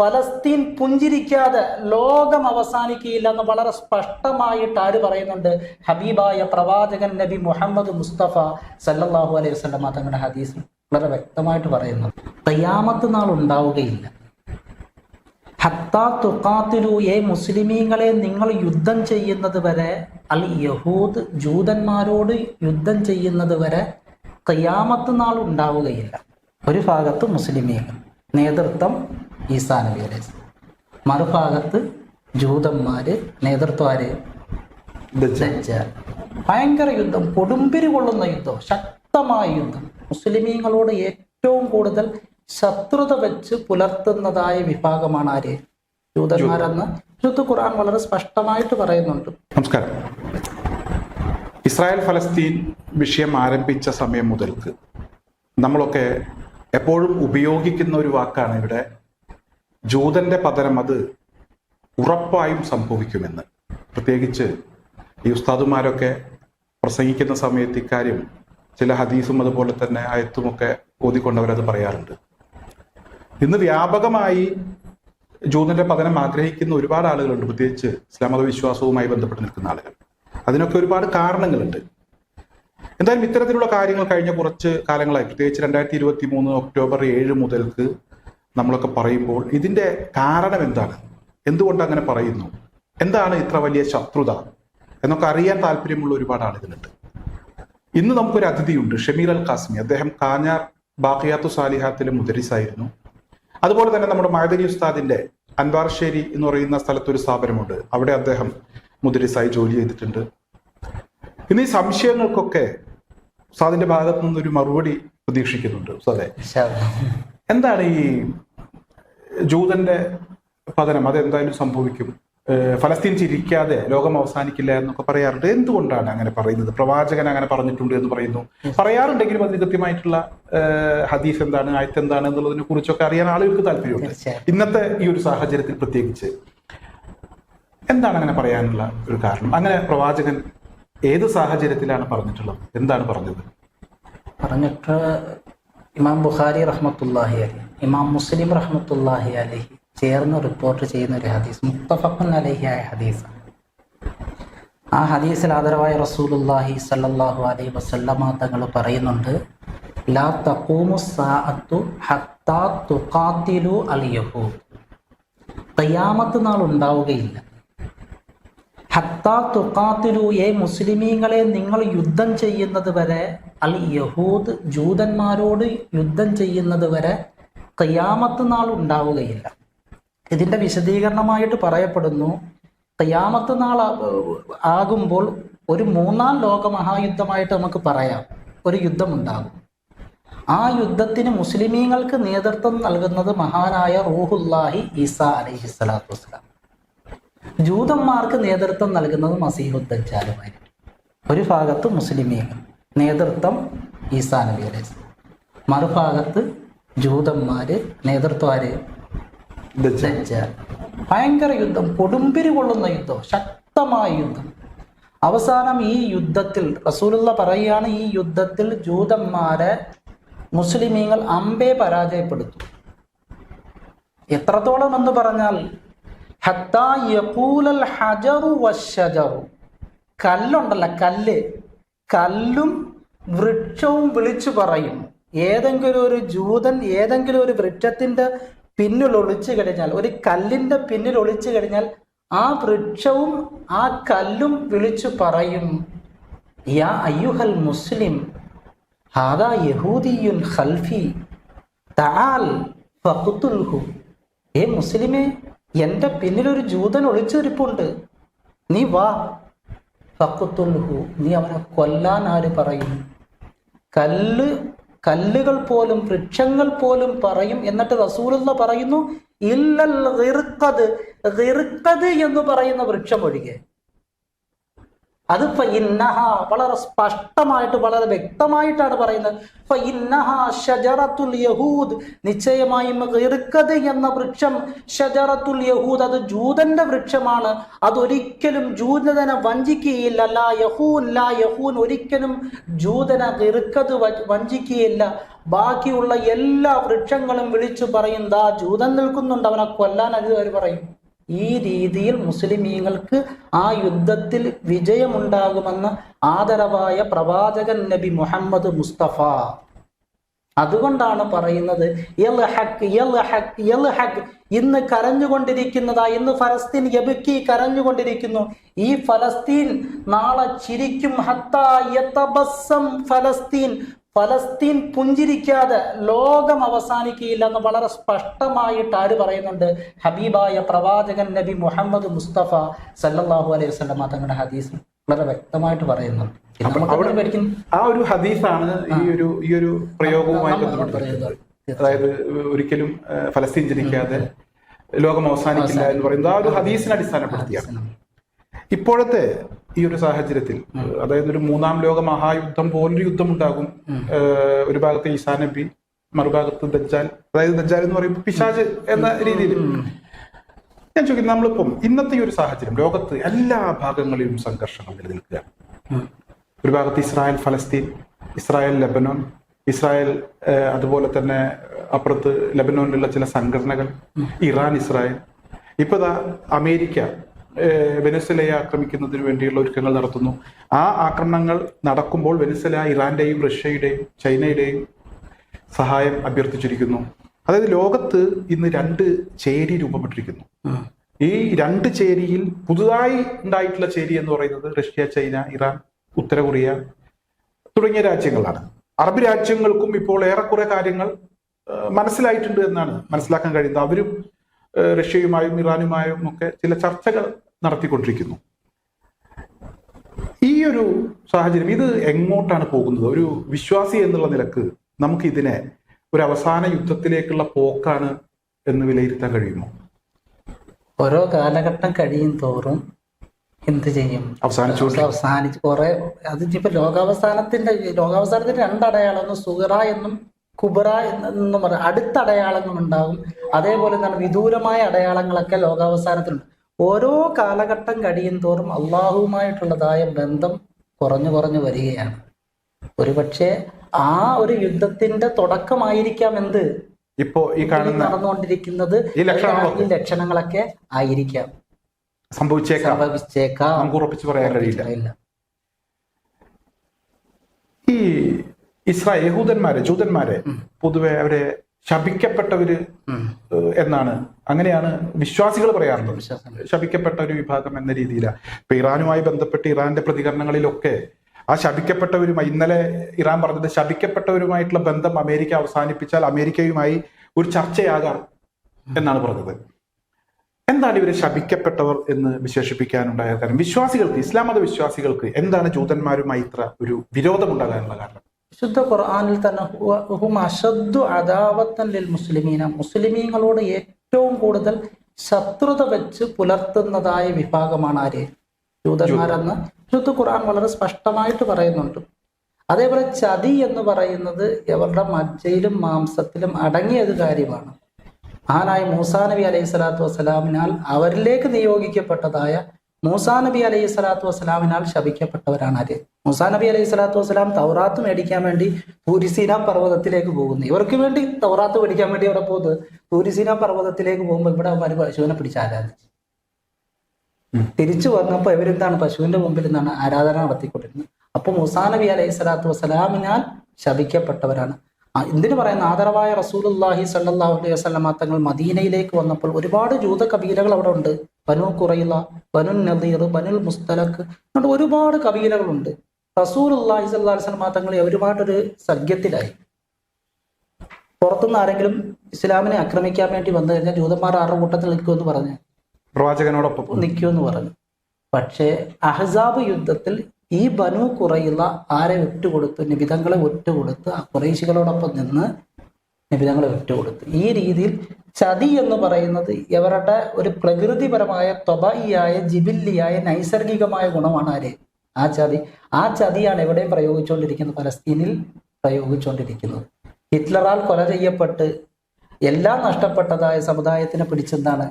ഫലസ്തീൻ പുഞ്ചിരിക്കാതെ ലോകം അവസാനിക്കുകയില്ല എന്ന് വളരെ സ്പഷ്ടമായിട്ട് ആര് പറയുന്നുണ്ട്? ഹബീബായ പ്രവാചകൻ നബി മുഹമ്മദ് മുസ്തഫ സല്ലാഹു അലൈഹി വസല്ലമ തങ്ങളുടെ ഹദീസ് വളരെ വ്യക്തമായിട്ട് പറയുന്നു. തയ്യാമത്ത് നാൾ ഉണ്ടാവുകയില്ല. ഹത്താ മുസ്ലിമീങ്ങളെ നിങ്ങൾ യുദ്ധം ചെയ്യുന്നത് വരെ അൽ യഹൂദ് ജൂതന്മാരോട് യുദ്ധം ചെയ്യുന്നത് വരെ കയ്യാമത്ത് നാൾ ഉണ്ടാവുകയില്ല. ഒരു ഭാഗത്ത് മുസ്ലിമീങ്ങൾ നേതൃത്വം ഈസാ നബി അലൈഹി സ്വലാം. മറുഭാഗത്ത് ജൂതന്മാര് നേതൃത്വാര് ഭയങ്കര യുദ്ധം കൊടുമ്പിരി കൊള്ളുന്ന യുദ്ധം ശക്തമായ യുദ്ധം. മുസ്ലിമീങ്ങളോട് ഏറ്റവും കൂടുതൽ ശത്രുത വെച്ച് പുലർത്തുന്നതായ വിഭാഗമാണ് ആര്? ജൂതന്മാരെന്ന് വിശുദ്ധ ഖുർആൻ വളരെ സ്പഷ്ടമായിട്ട് പറയുന്നുണ്ട്. നമസ്കാരം. ഇസ്രായേൽ ഫലസ്തീൻ വിഷയം ആരംഭിച്ച സമയം മുതൽക്ക് നമ്മളൊക്കെ എപ്പോഴും ഉപയോഗിക്കുന്ന ഒരു വാക്കാണ് ഇവിടെ ജൂതന്റെ പതനം അത് ഉറപ്പായും സംഭവിക്കുമെന്ന്. പ്രത്യേകിച്ച് ഈ ഉസ്താദുമാരൊക്കെ പ്രസംഗിക്കുന്ന സമയത്ത് ഇക്കാര്യം ചില ഹദീസും അതുപോലെ തന്നെ അയത്തുമൊക്കെ ഓതിക്കൊണ്ടവരത് പറയാറുണ്ട്. ഇന്ന് വ്യാപകമായി ജൂതന്റെ പതനം ആഗ്രഹിക്കുന്ന ഒരുപാട് ആളുകളുണ്ട്. പ്രത്യേകിച്ച് ഇസ്ലാം മത വിശ്വാസവുമായി ബന്ധപ്പെട്ട് നിൽക്കുന്ന ആളുകൾ. അതിനൊക്കെ ഒരുപാട് കാരണങ്ങളുണ്ട്. എന്തായാലും ഇത്തരത്തിലുള്ള കാര്യങ്ങൾ കഴിഞ്ഞ കുറച്ച് കാലങ്ങളായി. പ്രത്യേകിച്ച് രണ്ടായിരത്തി ഇരുപത്തി മൂന്ന് ഒക്ടോബർ ഏഴ് മുതൽക്ക് നമ്മളൊക്കെ പറയുമ്പോൾ ഇതിന്റെ കാരണം എന്താണ്? എന്തുകൊണ്ട് അങ്ങനെ പറയുന്നു? എന്താണ് ഇത്ര വലിയ ശത്രുത? എന്നൊക്കെ അറിയാൻ താല്പര്യമുള്ള ഒരുപാട് ആളുകളുണ്ട്. ഇന്ന് നമുക്കൊരു അതിഥിയുണ്ട് ഷമീർ അൽ കാസ്മി അദ്ദേഹം കാഞ്ഞാർ ബാഖിയാത്തു സാലിഹാത്തിലെ മുദരിസായിരുന്നു. അതുപോലെ തന്നെ നമ്മുടെ മഴദനി ഉസ്താദിന്റെ അൻവാർശ്ശേരി എന്ന് പറയുന്ന സ്ഥലത്ത് ഒരു സ്ഥാപനമുണ്ട്. അവിടെ അദ്ദേഹം മുദരിസായി ജോലി ചെയ്തിട്ടുണ്ട്. ഇന്ന് ഈ സംശയങ്ങൾക്കൊക്കെ ഉസ്താദിന്റെ ഭാഗത്തു നിന്നൊരു മറുപടി പ്രതീക്ഷിക്കുന്നുണ്ട് ഉസ്താദെ. എന്താണ് ഈ ജൂതന്റെ പതനം അതെന്തായാലും സംഭവിക്കും. ഫലസ്തീൻ ചിരിക്കാതെ ലോകം അവസാനിക്കില്ല എന്നൊക്കെ പറയാറുണ്ട്. എന്തുകൊണ്ടാണ് അങ്ങനെ പറയുന്നത്? പ്രവാചകൻ അങ്ങനെ പറഞ്ഞിട്ടുണ്ട് എന്ന് പറയുന്നു. പറയാറുണ്ടെങ്കിലും അതിന് കൃത്യമായിട്ടുള്ള ഹദീസ് എന്താണ് ആയത്ത് എന്താണ് എന്നുള്ളതിനെ കുറിച്ചൊക്കെ അറിയാൻ ആളുകൾക്ക് താല്പര്യമുണ്ട്. ഇന്നത്തെ ഈ ഒരു സാഹചര്യത്തിൽ പ്രത്യേകിച്ച് എന്താണ് അങ്ങനെ പറയാനുള്ള ഒരു കാരണം? അങ്ങനെ പ്രവാചകൻ ഏത് സാഹചര്യത്തിലാണ് പറഞ്ഞിട്ടുള്ളത്? എന്താണ് പറഞ്ഞത്? പറഞ്ഞിട്ട് ഇമാം ബുഖാരി റഹ്മത്തുല്ലാഹി അലി ഇമാം മുസ്ലിം റഹ്മത്തുല്ലാഹി അലഹി ചേർന്ന് റിപ്പോർട്ട് ചെയ്യുന്ന ഒരു ഹദീസ് മുത്തഫഖുൻ അലഹി ആയ ഹദീസാണ്. ആ ഹദീസിൽ ആദരവായ റസൂലുല്ലാഹി സല്ലല്ലാഹു അലൈഹി വസല്ലമ തങ്ങൾ പറയുന്നുണ്ട് ലാ തഖൂമു സാഅത്തു ഹത്താ തുഖാത്തിലു അൽ യഹൂദ്. ഖിയാമത്ത് നാൾ ഉണ്ടാവുകയില്ല. ഹത്താ ഏ മുസ്ലിമീങ്ങളെ നിങ്ങൾ യുദ്ധം ചെയ്യുന്നത് വരെ അൽ യഹൂദ് ജൂതന്മാരോട് യുദ്ധം ചെയ്യുന്നത് വരെ കയ്യാമത്ത് നാൾ ഉണ്ടാവുകയില്ല. ഇതിന്റെ വിശദീകരണമായിട്ട് പറയപ്പെടുന്നു കയ്യാമത്ത് നാൾ ആകുമ്പോൾ ഒരു മൂന്നാം ലോക മഹായുദ്ധമായിട്ട് നമുക്ക് പറയാം. ഒരു യുദ്ധം ഉണ്ടാകും ആ യുദ്ധത്തിന് മുസ്ലിമീങ്ങൾക്ക് നേതൃത്വം നൽകുന്നത് മഹാനായ റൂഹുല്ലാഹി ഈസ അലൈഹി സ്വലാത്തു വസ്സലാം. ജൂതന്മാർക്ക് നേതൃത്വം നൽകുന്നത് മസീഹുദ്ദാലുമായിരിക്കും ഒരു ഭാഗത്ത് മുസ്ലിമീങ്ങൾ നേതൃത്വം ഈസാ നബി അലൈഹി. മറുഭാഗത്ത് ജൂതന്മാര് നേതൃത്വം ആര് ഭയങ്കര യുദ്ധം കൊടുമ്പിരി കൊള്ളുന്ന യുദ്ധം ശക്തമായ യുദ്ധം. അവസാനം ഈ യുദ്ധത്തിൽ റസൂലുള്ള പറയുകയാണ് ഈ യുദ്ധത്തിൽ ജൂതന്മാരെ മുസ്ലിമീങ്ങൾ അമ്പേ പരാജയപ്പെടുത്തും. എത്രത്തോളം എന്ന് പറഞ്ഞാൽ കല്ലുണ്ടല്ല കല്ല്. കല്ലും വൃക്ഷവും വിളിച്ചു പറയും. ഏതെങ്കിലും ഒരു ജൂതൻ ഏതെങ്കിലും ഒരു വൃക്ഷത്തിന്റെ പിന്നിൽ ഒളിച്ചു കഴിഞ്ഞാൽ ഒരു കല്ലിന്റെ പിന്നിൽ ഒളിച്ചു കഴിഞ്ഞാൽ ആ വൃക്ഷവും ആ കല്ലും വിളിച്ചു പറയും. യാ അയ്യുഹൽ മുസ്ലിം ഹാദാ യഹൂദിയുൻ ഖൽഫി തആൽ ഫഖ്തുൽഹു. ഏ മുസ്ലിമേ എന്റെ പിന്നിൽ ഒരു ജൂതൻ ഒളിച്ചിരിപ്പുണ്ട്. നീ വാ. ഫക്കുത്തുൽഹു നീ അവനെ കൊല്ലാൻ ആര് പറയും? കല്ല് കല്ലുകൾ പോലും വൃക്ഷങ്ങൾ പോലും പറയും എന്നിട്ട് റസൂലുള്ള പറയുന്നു ഇല്ലൽ എന്ന് പറയുന്ന വൃക്ഷം ഒഴികെ. അത് ഇന്നഹ വളരെ സ്പഷ്ടമായിട്ട് വളരെ വ്യക്തമായിട്ടാണ് പറയുന്നത്. ഫഇന്നഹ ഷജറത്തുൽ യഹൂദ് നിശ്ചയമായും ഇറുക്കത് എന്ന വൃക്ഷം. ഷജറത്തുൽ യഹൂദ് അത് ജൂതന്റെ വൃക്ഷമാണ്. അതൊരിക്കലും ജൂതനെ വഞ്ചിക്കുകയില്ല ലാ യഹൂൻ ലാ യഹൂൻ ഒരിക്കലും ജൂതന ഇറുക്കത് വഞ്ചിക്കുകയില്ല. ബാക്കിയുള്ള എല്ലാ വൃക്ഷങ്ങളും വിളിച്ചു പറയും ദാ ജൂതൻ നിൽക്കുന്നുണ്ട് അവനെ കൊല്ലാൻ അത് പറയും. ഈ രീതിയിൽ മുസ്ലിമീങ്ങൾക്ക് ആ യുദ്ധത്തിൽ വിജയമുണ്ടാകുമെന്ന് ആദരവായ പ്രവാചകൻ നബി മുഹമ്മദ് മുസ്തഫ അതുകൊണ്ടാണ് പറയുന്നത്. ഇന്ന് കരഞ്ഞുകൊണ്ടിരിക്കുന്നതാ ഇന്ന് ഫലസ്തീൻ എബുക്കി കരഞ്ഞുകൊണ്ടിരിക്കുന്നു ഈ ഫലസ്തീൻ നാളെ ചിരിക്കും ഫലസ്തീൻ ഫലസ്തീൻ പുഞ്ചിരിക്കാതെ ലോകം അവസാനിക്കുകയില്ല എന്ന് വളരെ സ്പഷ്ടമായിട്ട് ആര് പറയുന്നുണ്ട്? ഹബീബായ പ്രവാചകൻ നബി മുഹമ്മദ് മുസ്തഫ സല്ലാഹു അലൈഹി വസല്ലം തങ്ങളുടെ ഹദീസ് വളരെ വ്യക്തമായിട്ട് പറയുന്നുണ്ട്. ആ ഒരു ഹദീസാണ് ഈ ഒരു ഈ ഒരു പ്രയോഗവുമായി ബന്ധപ്പെട്ട്. അതായത് ഒരിക്കലും ഫലസ്തീൻ ജനിക്കാതെ ലോകം അവസാനിക്കില്ല എന്ന് പറയുന്നത് ആ ഒരു ഹദീസിനെ അടിസ്ഥാനപ്പെടുത്തിയാണ്. ഇപ്പോഴത്തെ ഈ ഒരു സാഹചര്യത്തിൽ അതായത് ഒരു മൂന്നാം ലോക മഹായുദ്ധം പോലൊരു യുദ്ധം ഉണ്ടാകും ഒരു ഭാഗത്ത് ഈസാ നബി മറുഭാഗത്ത് ദജ്ജാൽ. അതായത് ദജ്ജാൽ എന്ന് പറയുമ്പോൾ പിശാജ് എന്ന രീതിയിൽ. ഞാൻ ചോദിക്കുന്നത് നമ്മളിപ്പം ഇന്നത്തെ ഈ ഒരു സാഹചര്യം ലോകത്ത് എല്ലാ ഭാഗങ്ങളിലും സംഘർഷങ്ങൾ നിലനിൽക്കുകയാണ്. ഒരു ഭാഗത്ത് ഇസ്രായേൽ ഫലസ്തീൻ ഇസ്രായേൽ ലബനോൻ ഇസ്രായേൽ അതുപോലെ തന്നെ അപ്പുറത്ത് ലബനോനിലുള്ള ചില സംഘടനകൾ ഇറാൻ ഇസ്രായേൽ. ഇപ്പൊ ദാ അമേരിക്ക വെനിസ്വലയെ ആക്രമിക്കുന്നതിന് വേണ്ടിയുള്ള ഒരുക്കങ്ങൾ നടത്തുന്നു. ആ ആക്രമണങ്ങൾ നടക്കുമ്പോൾ വെനസില ഇറാന്റെയും റഷ്യയുടെയും ചൈനയുടെയും സഹായം അഭ്യർത്ഥിച്ചിരിക്കുന്നു. അതായത് ലോകത്ത് ഇന്ന് രണ്ട് ചേരി രൂപപ്പെട്ടിരിക്കുന്നു. ഈ രണ്ട് ചേരിയിൽ പുതുതായി ഉണ്ടായിട്ടുള്ള ചേരി എന്ന് പറയുന്നത് റഷ്യ ചൈന ഇറാൻ ഉത്തര കൊറിയ തുടങ്ങിയ രാജ്യങ്ങളാണ്. അറബ് രാജ്യങ്ങൾക്കും ഇപ്പോൾ ഏറെക്കുറെ കാര്യങ്ങൾ മനസ്സിലായിട്ടുണ്ട് എന്നാണ് മനസ്സിലാക്കാൻ കഴിയുന്നത്. അവരും റഷ്യയുമായും ഇറാനുമായും ഒക്കെ ചില ചർച്ചകൾ നടത്തിക്കൊണ്ടിരിക്കുന്നു. ഈ ഒരു സാഹചര്യം ഇത് എങ്ങോട്ടാണ് പോകുന്നത്? ഒരു വിശ്വാസി എന്നുള്ള നിലയ്ക്ക് നമുക്ക് ഇതിനെ ഒരു അവസാന യുദ്ധത്തിലേക്കുള്ള പോക്കാണ് എന്ന് വിലയിരുത്താൻ കഴിയുമോ? ഓരോ കാലഘട്ടം കഴിയും തോറും എന്ത് ചെയ്യും? അവസാനിച്ചു അവസാനിച്ച് കുറെ അത് ഇപ്പൊ ലോകാവസാനത്തിന്റെ ലോകാവസാനത്തിന്റെ രണ്ടടയാളം ഒന്ന് സുഹറ എന്നും കുബറ എന്നും പറയാം അടുത്ത അടയാളങ്ങളും ഉണ്ടാകും. അതേപോലെ തന്നെ വിദൂരമായ അടയാളങ്ങളൊക്കെ ലോകാവസാനത്തിലുണ്ട്. ഓരോ കാലഘട്ടം കഴിയും തോറും അള്ളാഹുവുമായിട്ടുള്ളതായ ബന്ധം കുറഞ്ഞു കുറഞ്ഞു വരികയാണ്. ഒരുപക്ഷെ ആ ഒരു യുദ്ധത്തിന്റെ തുടക്കമായിരിക്കാം എന്ത് ഇപ്പോ ഈ കാണുന്ന നടന്നുകൊണ്ടിരിക്കുന്നത് ഈ ലക്ഷണങ്ങളൊക്കെ ആയിരിക്കാം. സംഭവിച്ചേക്കാം. സംഭവിച്ചേക്കാം. നമുക്ക് ഉറപ്പിച്ചു പറയാൻ കഴിയില്ല. ഈ ഇസ്രായേൽ യഹൂദന്മാരെ ജൂതന്മാരെ പൊതുവെ അവരെ ശപിക്കപ്പെട്ടവര് എന്നാണ്. അങ്ങനെയാണ് വിശ്വാസികൾ പറയാറുള്ളത്. ശപിക്കപ്പെട്ട ഒരു വിഭാഗം എന്ന രീതിയിലാണ് ഇപ്പൊ ഇറാനുമായി ബന്ധപ്പെട്ട് ഇറാന്റെ പ്രതികരണങ്ങളിലൊക്കെ ആ ശപിക്കപ്പെട്ടവരുമായി ഇന്നലെ ഇറാൻ പറഞ്ഞത് ശപിക്കപ്പെട്ടവരുമായിട്ടുള്ള ബന്ധം അമേരിക്ക അവസാനിപ്പിച്ചാൽ അമേരിക്കയുമായി ഒരു ചർച്ചയാകാം എന്നാണ് പറഞ്ഞത്. എന്താണ് ഇവരെ ശപിക്കപ്പെട്ടവർ എന്ന് വിശേഷിപ്പിക്കാനുണ്ടായ കാരണം വിശ്വാസികൾക്ക് ഇസ്ലാം മത വിശ്വാസികൾക്ക് എന്താണ് ജൂതന്മാരുമായി ഇത്ര ഒരു വിരോധമുണ്ടാകാനുള്ള കാരണം? വിശുദ്ധ ഖുർആാനിൽ തന്നെ അഷദ്ദു അദാവത്തൻ ലിൽ മുസ്ലിമീന. മുസ്ലിമീങ്ങളോട് ഏറ്റവും കൂടുതൽ ശത്രുത വെച്ച് പുലർത്തുന്നതായ വിഭാഗമാണ് ആര്? ജൂതന്മാരെന്ന് വിശുദ്ധ ഖുർആൻ വളരെ സ്പഷ്ടമായിട്ട് പറയുന്നുണ്ട്. അതേപോലെ ചതി എന്ന് പറയുന്നത് അവരുടെ മജ്ജയിലും മാംസത്തിലും അടങ്ങിയത് കാര്യമാണ്. മഹാനായ മൂസാ നബി അലൈഹി സ്വലാത്തു വസ്സലാമിനാൽ അവരിലേക്ക് നിയോഗിക്കപ്പെട്ടതായ മൂസാ നബി അലൈഹി സ്വലാത്തു വസ്സലാമിനാൽ ശപിക്കപ്പെട്ടവരാണ് ആര്? മൂസാ നബി അലൈഹി സ്വലാത്തു വസ്സലാം തൗറാത്ത് മേടിക്കാൻ വേണ്ടി പൂരിസീന പർവതത്തിലേക്ക് പോകുന്നു. ഇവർക്ക് വേണ്ടി തൗറാത്ത് മേടിക്കാൻ വേണ്ടി അവിടെ പോകുന്നത്? പൂരിസീന പർവതത്തിലേക്ക് പോകുമ്പോൾ ഇവിടെ അവർ പശുവിനെ പിടിച്ച് ആരാധിച്ചു. തിരിച്ചു വന്നപ്പോൾ ഇവരെന്താണ്? പശുവിന്റെ മുമ്പിൽ നിന്നാണ് ആരാധന നടത്തിക്കൊണ്ടിരുന്നത്. അപ്പൊ മൂസാ നബി അലൈഹി സ്വലാത്തു വസ്സലാമിനാൽ ശപിക്കപ്പെട്ടവരാണ്. എന്തിനു പറയുന്ന? ആദരവായ റസൂലുല്ലാഹി സല്ലല്ലാഹു അലൈഹി വസല്ലമ തങ്ങൾ മദീനയിലേക്ക് വന്നപ്പോൾ ഒരുപാട് ജൂത കബീലകൾ അവിടെ ഉണ്ട്. ബനു കുറയില ബനു നദീർ ബനുൽ മുസ്തലക്ക് എന്നിട്ട് ഒരുപാട് കബീലകളുണ്ട് റസൂലുല്ലാഹി സ്വല്ലല്ലാഹു അലൈഹി തങ്ങളെ ഒരുപാടൊരു സഖ്യത്തിലായി. പുറത്തുനിന്ന് ആരെങ്കിലും ഇസ്ലാമിനെ ആക്രമിക്കാൻ വേണ്ടി വന്നു കഴിഞ്ഞാൽ ജൂതന്മാർ ആറ് കൂട്ടത്തിൽ നിൽക്കുമെന്ന് പറഞ്ഞു പ്രവാചകനോടൊപ്പം നിൽക്കുമെന്ന് പറഞ്ഞു. പക്ഷേ അഹസാബ് യുദ്ധത്തിൽ ഈ ബനു കുറയില്ല ആരെ ഒറ്റുകൊടുത്ത് നിബിതങ്ങളെ ഒറ്റുകൊടുത്ത് ആ കുറേശികളോടൊപ്പം നിന്ന് നിബിതങ്ങളെ വിട്ടുകൊടുത്തു ഈ രീതിയിൽ ചതി എന്ന് പറയുന്നത് ഇവരുടെ ഒരു പ്രകൃതിപരമായ തൊബായിയായ ജിബില്ലിയായ നൈസർഗികമായ ഗുണമാണ് ആര്? ആ ചതി. ആ ചതിയാണ് എവിടെയും പ്രയോഗിച്ചുകൊണ്ടിരിക്കുന്നത്? പലസ്തീനിൽ പ്രയോഗിച്ചുകൊണ്ടിരിക്കുന്നത്. ഹിറ്റ്ലറാൽ കൊല ചെയ്യപ്പെട്ട് എല്ലാം നഷ്ടപ്പെട്ടതായ സമുദായത്തിനെ പിടിച്ചെന്താണ്?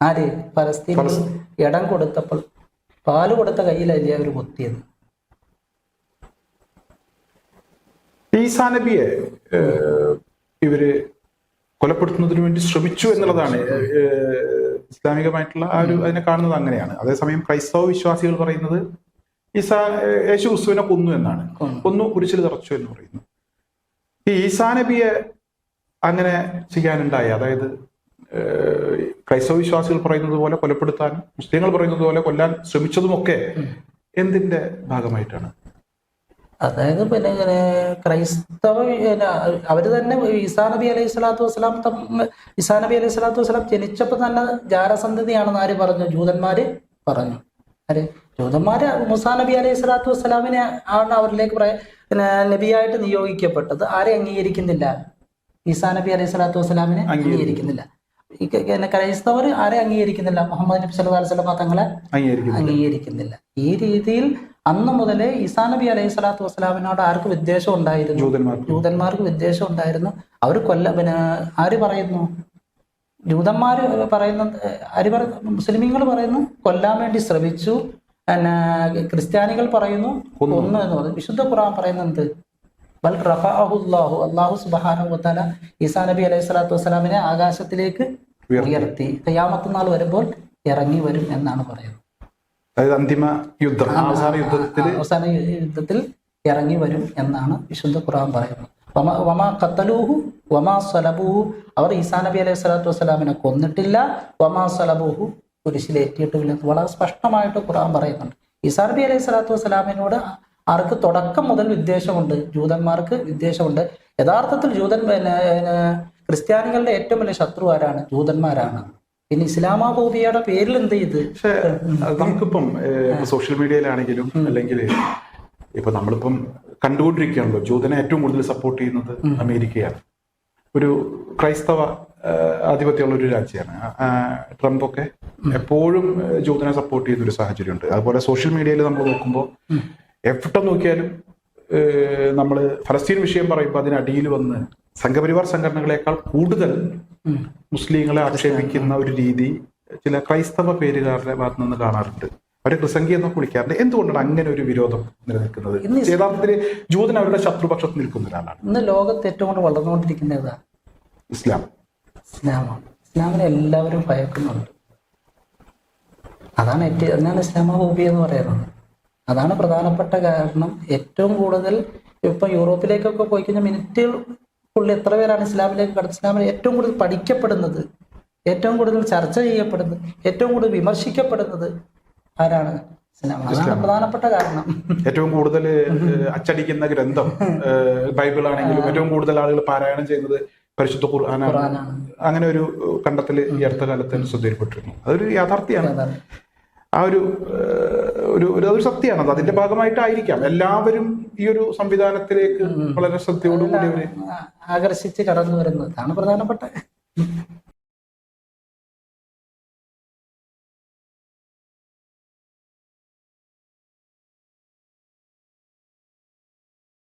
ആര്? പലസ്തീനിൽ ഇടം കൊടുത്തപ്പോൾ പാൽ കൊടുത്ത കയ്യിലല്ലേ അവർ കൊത്തിയത്? ഈസാ നബിയെ ഇവർ കൊലപ്പെടുത്തുന്നതിന് വേണ്ടി ശ്രമിച്ചു എന്നുള്ളതാണ്. ഇസ്ലാമികമായിട്ടുള്ള ആ ഒരു അതിനെ കാണുന്നത് അങ്ങനെയാണ്. അതേസമയം ക്രൈസ്തവ വിശ്വാസികൾ പറയുന്നത് ഈസ യേശു ക്രിസ്തുവിനെ കൊന്നു എന്നാണ്. കൊന്നു. കൊന്നു കുരിശിൽ തറച്ചു എന്ന് പറയുന്നു. ഈ ഈസാ നബിയെ അങ്ങനെ ചെയ്യാനുണ്ടായി അതായത് ക്രൈസ്തവ വിശ്വാസികൾ പറയുന്നത് പോലെ കൊലപ്പെടുത്താനും മുസ്ലിങ്ങൾ പറയുന്നത് പോലെ കൊല്ലാൻ ശ്രമിച്ചതുമൊക്കെ എന്തിന്റെ ഭാഗമായിട്ടാണ്? അതായത് പിന്നെ ഇങ്ങനെ ക്രൈസ്തവ അവർ തന്നെ ഈസാ നബി അലൈഹി സ്വലാത്തു വസ്സലാം ഇസാ ഈസാ നബി അലൈഹി സ്വലാത്തു വസ്സലാം ജനിച്ചപ്പോൾ തന്നെ ജാരസന്ധതിയാണെന്ന് ആര് പറഞ്ഞു? ജൂതന്മാര് പറഞ്ഞു. ആര്? ജൂതന്മാര് മുസാ നബി അലൈഹി സ്വലാത്തു വസ്സലാമിനെ ആണ് അവരിലേക്ക് പിന്നെ നബിയായിട്ട് നിയോഗിക്കപ്പെട്ടത്. ആരെ അംഗീകരിക്കുന്നില്ല? ഈസാ നബി അലൈഹി സ്വലാത്തു വസ്സലാമിനെ അംഗീകരിക്കുന്നില്ല. ക്രൈസ്തവർ ആരെ അംഗീകരിക്കുന്നില്ല? മുഹമ്മദ് നബി സല്ലല്ലാഹു അലൈഹി തങ്ങളെ അംഗീകരിക്കുന്നില്ല. ഈ രീതിയിൽ അന്ന് മുതലേ ഈസാ നബി അലൈഹി സ്വലാത്തു വസ്സലാമിനോട് ആർക്ക് വിദ്വേഷം ഉണ്ടായിരുന്നു? ജൂതന്മാർക്ക്. വിദ്വേഷം ഉണ്ടായിരുന്നു. അവർ കൊല്ല പിന്നെ ആര് പറയുന്നു? ജൂതന്മാർ പറയുന്ന ആര് പറ മുസ്ലിമീങ്ങൾ പറയുന്നു കൊല്ലാൻ വേണ്ടി ശ്രമിച്ചു. പിന്നെ ക്രിസ്ത്യാനികൾ പറയുന്നു കൊന്നു. എന്ന് പറഞ്ഞു. വിശുദ്ധ ഖുർആൻ പറയുന്നത് ബൽ റഫഅഹുല്ലാഹു അല്ലാഹു. സുബ്ഹാനഹു വതആല ഈസാ നബി അലൈഹി സ്വലാത്തു വസ്സലാമിനെ ആകാശത്തിലേക്ക് ഉയർത്തി. കയ്യാമത്തനാൾ നാൾ വരുമ്പോൾ ഇറങ്ങി വരും എന്നാണ് പറയുന്നത്. അതായത് അന്തിമ യുദ്ധം അവസാന യുദ്ധത്തിൽ അവസാന യുദ്ധത്തിൽ ഇറങ്ങി വരും എന്നാണ് വിശുദ്ധ ഖുർആൻ പറയുന്നത്. വമ സലബൂഹു. അവർ ഈസാ നബി അലൈഹി സ്വലാത്തു വസ്സലാമിനെ കൊന്നിട്ടില്ല. വമാ സലബൂഹു കുരിശിലേറ്റിയിട്ടുമില്ല എന്ന് വളരെ സ്പഷ്ടമായിട്ട് ഖുർആൻ പറയുന്നുണ്ട്. ഈസാ നബി അലൈഹി സ്വലാത്തു വസ്സലാമിനോട് ആർക്ക് തുടക്കം മുതൽ വിദ്വേഷമുണ്ട്? ജൂതന്മാർക്ക് വിദ്വേഷമുണ്ട്. യഥാർത്ഥത്തിൽ ജൂതൻ ക്രിസ്ത്യാനികളുടെ ഏറ്റവും വലിയ ശത്രു ആരാണ്? ജൂതന്മാരാണ്. പിന്നെ ഇസ്ലാമാഭോബിയുടെ പേരിൽ എന്ത് ചെയ്ത്? പക്ഷെ നമുക്കിപ്പം സോഷ്യൽ മീഡിയയിലാണെങ്കിലും അല്ലെങ്കിൽ ഇപ്പൊ നമ്മളിപ്പം കണ്ടുകൊണ്ടിരിക്കുകയാണല്ലോ ജൂതനെ ഏറ്റവും കൂടുതൽ സപ്പോർട്ട് ചെയ്യുന്നത് അമേരിക്കയാണ്. ഒരു ക്രൈസ്തവ ആധിപത്യമുള്ള ഒരു രാജ്യമാണ്. ട്രംപൊക്കെ ട്രംപ് ഒക്കെ എപ്പോഴും ജൂതനെ സപ്പോർട്ട് ചെയ്യുന്ന ഒരു സാഹചര്യമുണ്ട്. അതുപോലെ സോഷ്യൽ മീഡിയയിൽ നമ്മൾ നോക്കുമ്പോൾ എവിടെ നോക്കിയാലും നമ്മൾ ഫലസ്തീൻ വിഷയം പറയുമ്പോൾ അതിനടിയിൽ വന്ന് സംഘപരിവാർ സംഘടനകളെക്കാൾ കൂടുതൽ. മുസ്ലിങ്ങളെ ആക്ഷേപിക്കുന്ന ഒരു രീതി ചില ക്രൈസ്തവ പേരുകാരുടെ ഭാഗത്ത് നിന്ന് കാണാറുണ്ട്. അവരെ ക്രിസംഗി എന്നൊക്കെ വിളിക്കാറുണ്ട്. എന്തുകൊണ്ടാണ് അങ്ങനെ ഒരു വിരോധം നിലനിൽക്കുന്നത്? യഥാർത്ഥത്തിൽ ജൂതൻ അവരുടെ ശത്രുപക്ഷത്ത് നിൽക്കുന്ന ഒരാളാണ്. ഇന്ന് ലോകത്ത് ഏറ്റവും കൂടുതൽ വളർന്നുകൊണ്ടിരിക്കുന്ന ഏതാ? ഇസ്ലാം. ഇസ്ലാമാണ്. ഇസ്ലാമിനെ എല്ലാവരും ഭയക്കുന്നുണ്ട്. അതാണ് ഏറ്റവും അതിനാണ് ഇസ്ലാമോബി എന്ന് പറയുന്നത്. അതാണ് പ്രധാനപ്പെട്ട കാരണം. ഏറ്റവും കൂടുതൽ ഇപ്പൊ യൂറോപ്പിലേക്കൊക്കെ പോയി കഴിഞ്ഞാൽ മിനിറ്റുകൾക്കുള്ളിൽ എത്ര പേരാണ് ഇസ്ലാമിലേക്ക് കടന്നത്? ഇസ്ലാമിൽ ഏറ്റവും കൂടുതൽ പഠിക്കപ്പെടുന്നത് ഏറ്റവും കൂടുതൽ ചർച്ച ചെയ്യപ്പെടുന്നത് ഏറ്റവും കൂടുതൽ വിമർശിക്കപ്പെടുന്നത് ആരാണ്? അതാണ് പ്രധാനപ്പെട്ട കാരണം. ഏറ്റവും കൂടുതൽ അച്ചടിക്കുന്ന ഗ്രന്ഥം ബൈബിൾ ആണെങ്കിലും ഏറ്റവും കൂടുതൽ ആളുകൾ പാരായണം ചെയ്യുന്നത് പരിശുദ്ധ ഖുർആനാണ്. അങ്ങനെ ഒരു കണ്ടെത്തൽ ഈ അടുത്ത കാലത്ത് ശ്രദ്ധയിൽപ്പെട്ടിരുന്നു. അതൊരു യാഥാർത്ഥ്യമാണ്. ആ ഒരു ഒരു ഒരു സത്യമാണ്. അത് അതിന്റെ ഭാഗമായിട്ടായിരിക്കാം. എല്ലാവരും ഈ ഒരു സംവിധാനത്തിലേക്ക് വളരെ ശ്രദ്ധയോടുകൂടി ആകർഷിച്ച് കടന്നു വരുന്നതാണ് പ്രധാനപ്പെട്ട